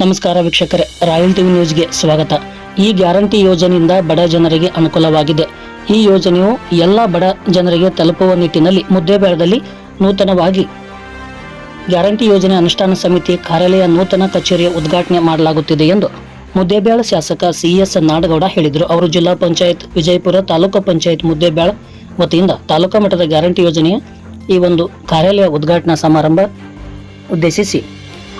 ನಮಸ್ಕಾರ ವೀಕ್ಷಕರೇ, royal TV ನ್ಯೂಸ್ಗೆ ಸ್ವಾಗತ. ಈ ಗ್ಯಾರಂಟಿ ಯೋಜನೆಯಿಂದ ಬಡ ಜನರಿಗೆ ಅನುಕೂಲವಾಗಿದೆ. ಈ ಯೋಜನೆಯು ಎಲ್ಲ ಬಡ ಜನರಿಗೆ ತಲುಪುವ ನಿಟ್ಟಿನಲ್ಲಿ ಮುದ್ದೇಬೇಳದಲ್ಲಿ ನೂತನವಾಗಿ ಗ್ಯಾರಂಟಿ ಯೋಜನೆ ಅನುಷ್ಠಾನ ಸಮಿತಿ ಕಾರ್ಯಾಲಯ ನೂತನ ಕಚೇರಿಯ ಉದ್ಘಾಟನೆ ಮಾಡಲಾಗುತ್ತಿದೆ ಎಂದು ಮುದ್ದೇಬೇಳ ಶಾಸಕ ಸಿಎಸ್ ನಾಡಗೌಡ ಹೇಳಿದರು. ಅವರು ಜಿಲ್ಲಾ ಪಂಚಾಯತ್ ವಿಜಯಪುರ ತಾಲೂಕು ಪಂಚಾಯತ್ ಮುದ್ದೇಬೇಳ ವತಿಯಿಂದ ತಾಲೂಕು ಮಟ್ಟದ ಗ್ಯಾರಂಟಿ ಯೋಜನೆಯ ಈ ಒಂದು ಕಾರ್ಯಾಲಯ ಉದ್ಘಾಟನಾ ಸಮಾರಂಭ ಉದ್ದೇಶಿಸಿ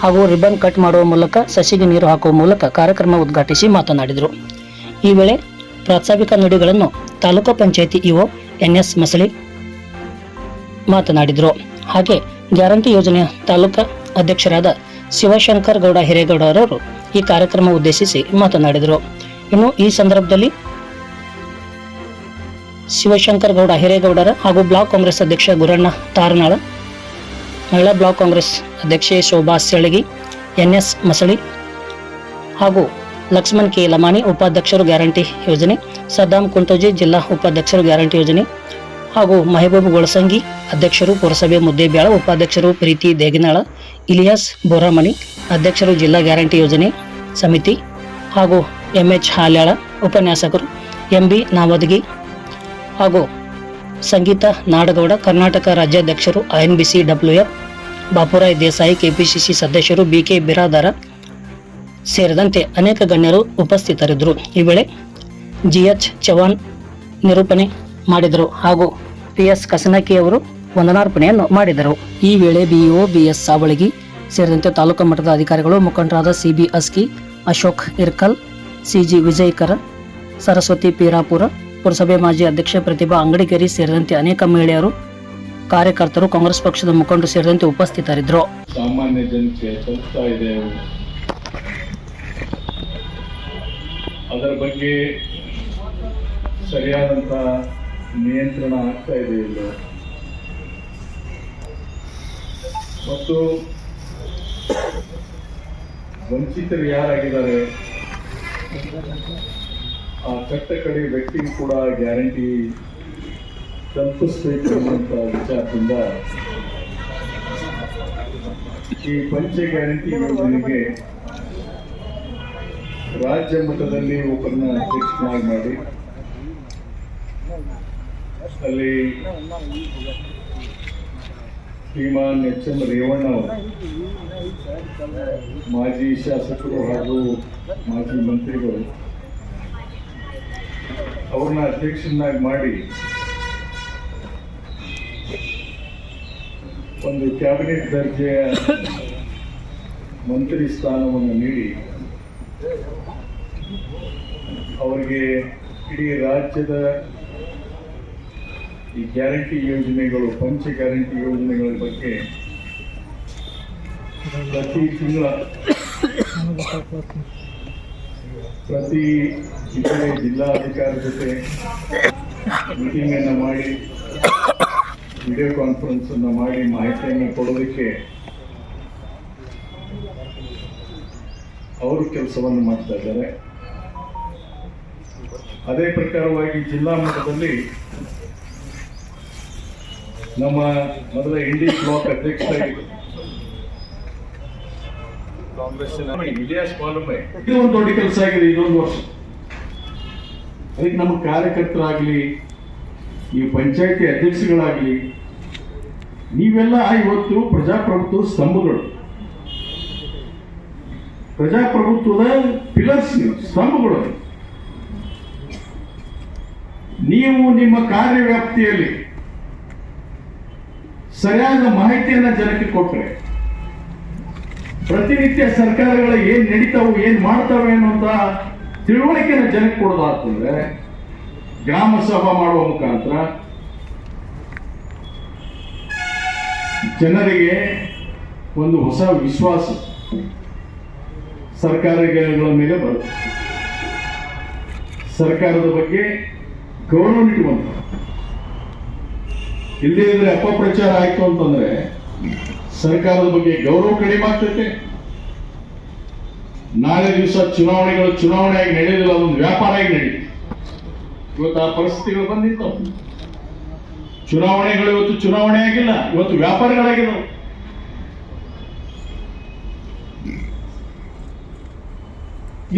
ಹಾಗೂ ರಿಬ್ಬನ್ ಕಟ್ ಮಾಡುವ ಮೂಲಕ ಸಸಿಗೆ ನೀರು ಹಾಕುವ ಮೂಲಕ ಕಾರ್ಯಕ್ರಮ ಉದ್ಘಾಟಿಸಿ ಮಾತನಾಡಿದರು. ಈ ವೇಳೆ ಪ್ರಾಸ್ತಾವಿಕ ನುಡಿಗಳನ್ನು taluk panchayat EO N S Masali ಮಾತನಾಡಿದರು. ಹಾಗೆ ಗ್ಯಾರಂಟಿ ಯೋಜನೆಯ ತಾಲೂಕಾ ಅಧ್ಯಕ್ಷರಾದ ಶಿವಶಂಕರ್ ಗೌಡ ಹಿರೇಗೌಡರವರು ಈ ಕಾರ್ಯಕ್ರಮ ಉದ್ದೇಶಿಸಿ ಮಾತನಾಡಿದರು. ಇನ್ನು ಈ ಸಂದರ್ಭದಲ್ಲಿ ಶಿವಶಂಕರ್ ಗೌಡ ಹಿರೇಗೌಡರ ಹಾಗೂ ಬ್ಲಾಕ್ ಕಾಂಗ್ರೆಸ್ ಅಧ್ಯಕ್ಷ ಗುರಣ್ಣ ತಾರನಾಳ ಮಹಿಳಾ ಬ್ಲಾಕ್ ಕಾಂಗ್ರೆಸ್ ಅಧ್ಯಕ್ಷೆ ಶೋಭಾ ಸೆಳಗಿ ಎನ್ ಎಸ್ ಮಸಳಿ ಹಾಗೂ ಲಕ್ಷ್ಮಣ್ ಕೆ. ಲಮಾಣಿ ಉಪಾಧ್ಯಕ್ಷರು ಗ್ಯಾರಂಟಿ ಯೋಜನೆ ಸದ್ದಾಂ ಕುಂಟೋಜಿ ಜಿಲ್ಲಾ ಉಪಾಧ್ಯಕ್ಷರು ಗ್ಯಾರಂಟಿ ಯೋಜನೆ ಹಾಗೂ ಮಹಬೂಬ್ ಗೊಳಸಂಗಿ ಅಧ್ಯಕ್ಷರು ಪುರಸಭೆ ಮುದ್ದೇಬ್ಯಾಳ, ಉಪಾಧ್ಯಕ್ಷರು ಪ್ರೀತಿ ದೇಗನಾಳ, ಇಲಿಯಾಸ್ ಬೋರಮಣಿ ಅಧ್ಯಕ್ಷರು ಜಿಲ್ಲಾ ಗ್ಯಾರಂಟಿ ಯೋಜನೆ ಸಮಿತಿ ಹಾಗೂ ಎಂ ಎಚ್ ಹಾಲ್ಯಾಳ ಉಪನ್ಯಾಸಕರು ಎಂ ಬಿ ನಾವದಗಿ ಹಾಗೂ ಸಂಗೀತ ನಾಡಗೌಡ ಕರ್ನಾಟಕ ರಾಜ್ಯಾಧ್ಯಕ್ಷರು INBC WF Bapurai Desai KPCC ಸದಸ್ಯರು ಬಿಕೆ ಬಿರಾದಾರ ಸೇರಿದಂತೆ ಅನೇಕ ಗಣ್ಯರು ಉಪಸ್ಥಿತರಿದ್ದರು. ಈ ವೇಳೆ ಜಿಎಚ್ ಚವಾಣ್ ನಿರೂಪಣೆ ಮಾಡಿದರು ಹಾಗೂ ಪಿ ಎಸ್ ಕಸನಕಿ ಅವರು ವಂದನಾರ್ಪಣೆಯನ್ನು ಮಾಡಿದರು. ಈ ವೇಳೆ ಬಿಇಒ ಬಿಎಸ್ ಸಾವಳಗಿ ಸೇರಿದಂತೆ ತಾಲೂಕು ಮಟ್ಟದ ಅಧಿಕಾರಿಗಳು ಮುಖಂಡರಾದ ಸಿಬಿ ಅಸ್ಕಿ, ಅಶೋಕ್ ಇರ್ಕಲ್, ಸಿಜಿ ವಿಜಯಕರ, ಸರಸ್ವತಿ ಪೀರಾಪುರ ಪುರಸಭೆ ಮಾಜಿ ಅಧ್ಯಕ್ಷ ಪ್ರತಿಭಾ ಅಂಗಡಿಗೇರಿ ಸೇರಿದಂತೆ ಅನೇಕ ಮಹಿಳೆಯರು, ಕಾರ್ಯಕರ್ತರು, ಕಾಂಗ್ರೆಸ್ ಪಕ್ಷದ ಮುಖಂಡರು ಸೇರಿದಂತೆ ಉಪಸ್ಥಿತರಿದ್ದರು. ಸಾಮಾನ್ಯ ಜನತೆ ಅದರ ಬಗ್ಗೆ ಸರಿಯಾದಂಥ ನಿಯಂತ್ರಣ ಆಗ್ತಾ ಇದೆ ಇಲ್ಲ. ಮತ್ತು ವಂಚಿತರು ಯಾರಾಗಿದ್ದಾರೆ? ಆ ಕಟ್ಟ ಕಡೆ ವ್ಯಕ್ತಿಗೂ ಕೂಡ ಗ್ಯಾರಂಟಿ ತಲುಪಿಸ್ಬೇಕು ಅನ್ನುವಂಥ ವಿಚಾರದಿಂದ ಈ ಪಂಚ ಗ್ಯಾರಂಟಿ ಯೋಜನೆಗೆ ರಾಜ್ಯ ಮಟ್ಟದಲ್ಲಿ ಒಬ್ಬರನ್ನ ಅಧ್ಯಕ್ಷನಾಗಿ ಮಾಡಿ. ಅಲ್ಲಿ ಶ್ರೀಮಾನ್ ಎಚ್ ಎಂ ರೇವಣ್ಣ ಅವರು, ಮಾಜಿ ಶಾಸಕರು ಹಾಗೂ ಮಾಜಿ ಮಂತ್ರಿಗಳು ಅವ್ರನ್ನ ಅಧ್ಯಕ್ಷನಾಗಿ ಮಾಡಿ ಒಂದು ಕ್ಯಾಬಿನೆಟ್ ದರ್ಜೆಯ ಮಂತ್ರಿ ಸ್ಥಾನವನ್ನು ನೀಡಿ ಅವರಿಗೆ ಇಡೀ ರಾಜ್ಯದ ಈ ಗ್ಯಾರಂಟಿ ಯೋಜನೆಗಳು, ಪಂಚ ಗ್ಯಾರಂಟಿ ಯೋಜನೆಗಳ ಬಗ್ಗೆ ಪ್ರತಿ ತಿಂಗಳ ಪ್ರತಿ ಜಿಲ್ಲೆ ಜಿಲ್ಲಾಧಿಕಾರಿ ಜೊತೆ ಮೀಟಿಂಗ್ ಅನ್ನು ಮಾಡಿ ವಿಡಿಯೋ ಕಾನ್ಫರೆನ್ಸ್ ಅನ್ನು ಮಾಡಿ ಮಾಹಿತಿಯನ್ನು ಕೊಡೋದಕ್ಕೆ ಅವರು ಕೆಲಸವನ್ನು ಮಾಡ್ತಾ ಇದ್ದಾರೆ. ಅದೇ ಪ್ರಕಾರವಾಗಿ ಜಿಲ್ಲಾ ಮಟ್ಟದಲ್ಲಿ ನಮ್ಮ ಮೊದಲ ಇಂಡಿ ಬ್ಲಾಕ್ ಅಧ್ಯಕ್ಷರಾಗಿ ಕಾಂಗ್ರೆಸ್ಸಿನ ಮಾಲುಮೆ. ಇದು ಒಂದು ದೊಡ್ಡ ಕೆಲಸ ಆಗಿದೆ ಇದೊಂದು ವರ್ಷ. ಅದಕ್ಕೆ ನಮ್ಮ ಕಾರ್ಯಕರ್ತರಾಗಲಿ ಈ ಪಂಚಾಯತಿ ಅಧ್ಯಕ್ಷಗಳಾಗಲಿ ನೀವೆಲ್ಲ ಇವತ್ತು ಪ್ರಜಾಪ್ರಭುತ್ವ ಸ್ತಂಭಗಳು ಪ್ರಜಾಪ್ರಭುತ್ವದ ಪಿಲರ್ಸ್ ನೀವು ಸ್ತಂಭಗಳು ನೀವು ನಿಮ್ಮ ಕಾರ್ಯವ್ಯಾಪ್ತಿಯಲ್ಲಿ ಸರಿಯಾದ ಮಾಹಿತಿಯನ್ನು ಜನಕ್ಕೆ ಕೊಟ್ಟರೆ ಪ್ರತಿನಿತ್ಯ ಸರ್ಕಾರಗಳು ಏನ್ ನಡೀತಾವು, ಏನ್ ಮಾಡ್ತಾವೆ ಅನ್ನುವಂತ ತಿಳುವಳಿಕೆನ ಜನಕ್ಕೆ ಕೊಡೋದಾಗ್ತದೆ ಗ್ರಾಮ ಸಭಾ ಮಾಡುವ ಮುಖಾಂತರ ಜನರಿಗೆ ಒಂದು ಹೊಸ ವಿಶ್ವಾಸ ಸರ್ಕಾರಗಳ ಮೇಲೆ ಬರುತ್ತೆ. ಸರ್ಕಾರದ ಬಗ್ಗೆ ಗೌರವ ಇಟ್ಟುವಂತ ಇಲ್ಲದೇ ಇದ್ರೆ ಅಪಪ್ರಚಾರ ಆಯ್ತು ಅಂತಂದ್ರೆ ಸರ್ಕಾರದ ಬಗ್ಗೆ ಗೌರವ ಕಡಿಮೆ ಆಗ್ತೈತೆ. ನಾಳೆ ದಿವಸ ಚುನಾವಣೆಗಳು ಚುನಾವಣೆಯಾಗಿ ನಡೆಯೋದಿಲ್ಲ ಅದೊಂದು ವ್ಯಾಪಾರ ಆಗಿ ನಡೀತು ಇವತ್ತು ಆ ಪರಿಸ್ಥಿತಿಗಳು ಬಂದಿತ್ತು ಚುನಾವಣೆಗಳು ಇವತ್ತು ಚುನಾವಣೆ ಆಗಿಲ್ಲ, ಇವತ್ತು ವ್ಯಾಪಾರಗಳಾಗಿಲ್ಲ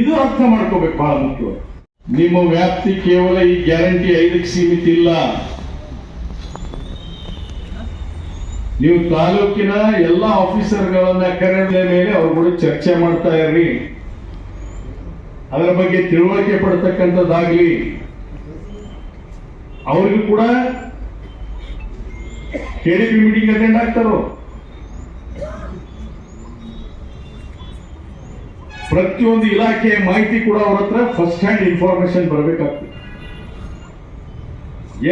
ಇದು ಅರ್ಥ ಮಾಡ್ಕೋಬೇಕು ಬಹಳ ಮುಖ್ಯವಾಗಿ. ನಿಮ್ಮ ವ್ಯಾಪ್ತಿ ಕೇವಲ ಈ ಗ್ಯಾರಂಟಿ ಐದಕ್ಕೆ ಸೀಮಿತ ಇಲ್ಲ. ನೀವು ತಾಲೂಕಿನ ಎಲ್ಲ ಆಫೀಸರ್ಗಳನ್ನ ಕರೆದ ಮೇಲೆ ಅವ್ರ ಕೂಡ ಚರ್ಚೆ ಮಾಡ್ತಾ ಇರ್ರಿ. ಅದರ ಬಗ್ಗೆ ತಿಳುವಳಿಕೆ ಪಡ್ತಕ್ಕಂಥದ್ದಾಗ್ಲಿ, ಅವ್ರಿಗೂ ಕೂಡ ಕೆಡಿಪಿ ಮೀಟಿಂಗ್ ಅಟೆಂಡ್ ಆಗ್ತಾರೋ? ಪ್ರತಿಯೊಂದು ಇಲಾಖೆಯ ಮಾಹಿತಿ ಕೂಡ ಅವ್ರ ಹತ್ರ ಫಸ್ಟ್ ಹ್ಯಾಂಡ್ ಇನ್ಫಾರ್ಮೇಶನ್ ಬರಬೇಕಾಗ್ತದೆ.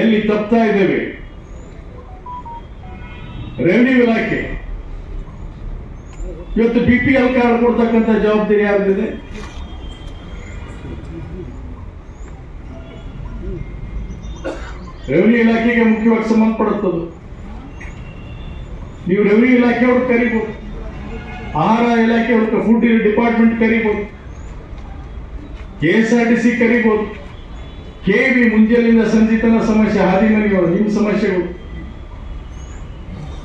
ಎಲ್ಲಿ ತಪ್ತಾ ಇದ್ದೇವೆ? ರೆವಿನ್ಯೂ ಇಲಾಖೆ. ಇವತ್ತು ಬಿ ಪಿ ಎಲ್ ಕಾರ್ಡ್ ಕೊಡ್ತಕ್ಕಂಥ ಜವಾಬ್ದಾರಿ ಯಾರಿದೆ ರೆವಿನ್ಯೂ ಇಲಾಖೆಗೆ ಮುಖ್ಯವಾಗಿ ಸಂಬಂಧಪಡುತ್ತದೆ ನೀವು ರೆವಿನ್ಯೂ ಇಲಾಖೆಯವ್ರು ಕರಿಬಹುದು ಆಹಾರ ಇಲಾಖೆಯವ್ರ ಫುಡ್ ಡಿಪಾರ್ಟ್ಮೆಂಟ್ ಕರಿಬಹುದು K S R T C ಕರಿಬಹುದು ಕೆ ವಿ ಮುಂಜಾನೆಯಿಂದ ಸಂಜೆ ಸಮಸ್ಯೆ, ಹಾದಿಮನಿಯವರು, ನಿಮ್ಮ ಸಮಸ್ಯೆಗಳು.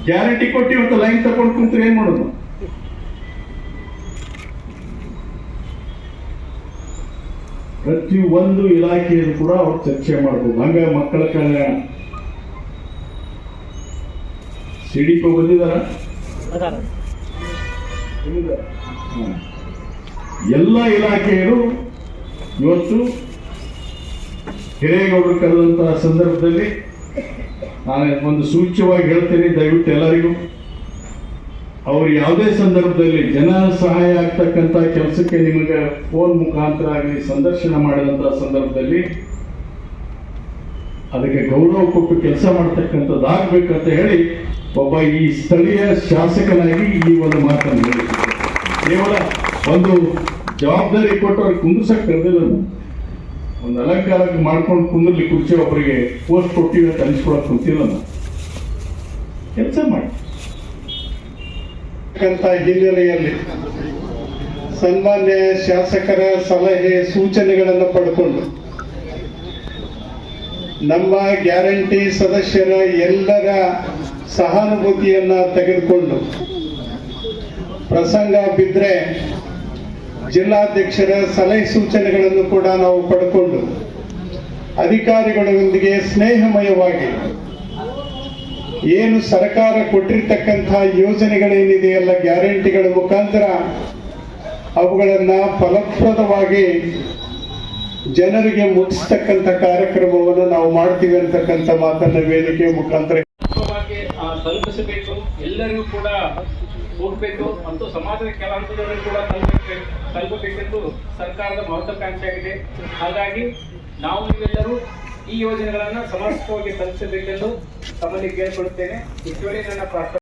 ಗ್ಯಾರಂಟಿ ಕೊಟ್ಟು ಇವತ್ತು ಲೈನ್ ತಗೊಂಡು ಕುಂತ್ರೆ ಏನ್ ಮಾಡೋದು? ಪ್ರತಿ ಒಂದು ಇಲಾಖೆಯನ್ನು ಕೂಡ ಅವ್ರು ಚರ್ಚೆ ಮಾಡ್ಬೋದು. ಹಂಗ ಮಕ್ಕಳ ಕಲ್ಯಾಣ. ಸಿಡಿಪಿ ಬಂದಿದಾರ. ಎಲ್ಲ ಇಲಾಖೆಯರು ಇವತ್ತು ಹಿರೇಗೌಡರು ಕರೆದಂತಹ ಸಂದರ್ಭದಲ್ಲಿ ನಾನು ಒಂದು ಸೂಚ್ಯವಾಗಿ ಹೇಳ್ತೇನೆ, ದಯವಿಟ್ಟು ಎಲ್ಲರಿಗೂ ಅವರು ಯಾವುದೇ ಸಂದರ್ಭದಲ್ಲಿ ಜನ ಸಹಾಯ ಆಗ್ತಕ್ಕಂಥ ಕೆಲಸಕ್ಕೆ ನಿಮಗೆ ಫೋನ್ ಮುಖಾಂತರ ಆಗಲಿ, ಸಂದರ್ಶನ ಮಾಡಿದಂಥ ಸಂದರ್ಭದಲ್ಲಿ ಅದಕ್ಕೆ ಗೌರವ ಕೊಟ್ಟು ಕೆಲಸ ಮಾಡ್ತಕ್ಕಂಥದ್ದಾಗಬೇಕಂತ ಹೇಳಿ ಒಬ್ಬ ಈ ಸ್ಥಳೀಯ ಶಾಸಕನಾಗಿ ಈ ಒಂದು ಮಾತನ್ನು ಕೇವಲ ಒಂದು ಜವಾಬ್ದಾರಿ ಕೊಟ್ಟು ಅವ್ರಿಗೆ ಕುಂದಿಸಕ್ಕೆ ಕರೆದಿಲ್ಲ. ಒಂದು ಅಲಂಕಾರ ಮಾಡ್ಕೊಂಡು ಕುಂದಿರ್ಲಿ ಕುರ್ಚಿ ಒಬ್ಬರಿಗೆ ಪೋಸ್ಟ್ ಕೊಟ್ಟಿವಿ ಅಂತ ಅನಿಸ್ಕೊಳಕ್ ಕುಂತಿಲ್ಲ ಕೆಲಸ ಮಾಡಿ. ಹಿನ್ನೆಲೆಯಲ್ಲಿ ಸನ್ಮಾನ್ಯ ಶಾಸಕರ ಸಲಹೆ ಸೂಚನೆಗಳನ್ನು ಪಡ್ಕೊಂಡು ನಮ್ಮ ಗ್ಯಾರಂಟಿ ಸದಸ್ಯರ ಎಲ್ಲರ ಸಹಾನುಭೂತಿಯನ್ನ ತೆಗೆದುಕೊಂಡು ಪ್ರಸಂಗ ಬಿದ್ದರೆ ಜಿಲ್ಲಾಧ್ಯಕ್ಷರ ಸಲಹೆ ಸೂಚನೆಗಳನ್ನು ಕೂಡ ನಾವು ಪಡ್ಕೊಂಡು ಅಧಿಕಾರಿಗಳೊಂದಿಗೆ ಸ್ನೇಹಮಯವಾಗಿ ಏನು ಸರ್ಕಾರ ಕೊಟ್ಟಿರ್ತಕ್ಕಂಥ ಯೋಜನೆಗಳೇನಿದೆಯಲ್ಲ ಗ್ಯಾರಂಟಿಗಳ ಮುಖಾಂತರ ಅವುಗಳನ್ನ ಫಲಪ್ರದವಾಗಿ ಜನರಿಗೆ ಮುಟ್ಟಿಸ್ತಕ್ಕಂಥ ಕಾರ್ಯಕ್ರಮವನ್ನು ನಾವು ಮಾಡ್ತೀವಿ ಅಂತಕ್ಕಂಥ ಮಾತನ್ನ ವೇದಿಕೆ ಮುಖಾಂತರ ಎಲ್ಲರಿಗೂ ಕೂಡ ಹೋಗಬೇಕು ಮತ್ತು ಸಮಾಜದ ಕೆಲ ಹಂತದವರೆಗೂ ಕೂಡ ತಲುಪಬೇಕು, ತಲುಪಬೇಕೆಂದು ಸರ್ಕಾರದ ಮಹತ್ವಾಕಾಂಕ್ಷೆಯಾಗಿದೆ ಹಾಗಾಗಿ ನಾವು ನೀವೆಲ್ಲರೂ ಈ ಯೋಜನೆಗಳನ್ನು ಸಮರ್ಪಕವಾಗಿ ತಲುಪಿಸಬೇಕೆಂದು ತಮ್ಮಲ್ಲಿ ಕೇಳಿಕೊಳ್ಳುತ್ತೇನೆ ಹೆಚ್ಚುವರಿ ನನ್ನ ಪ್ರಾರ್ಥನೆ.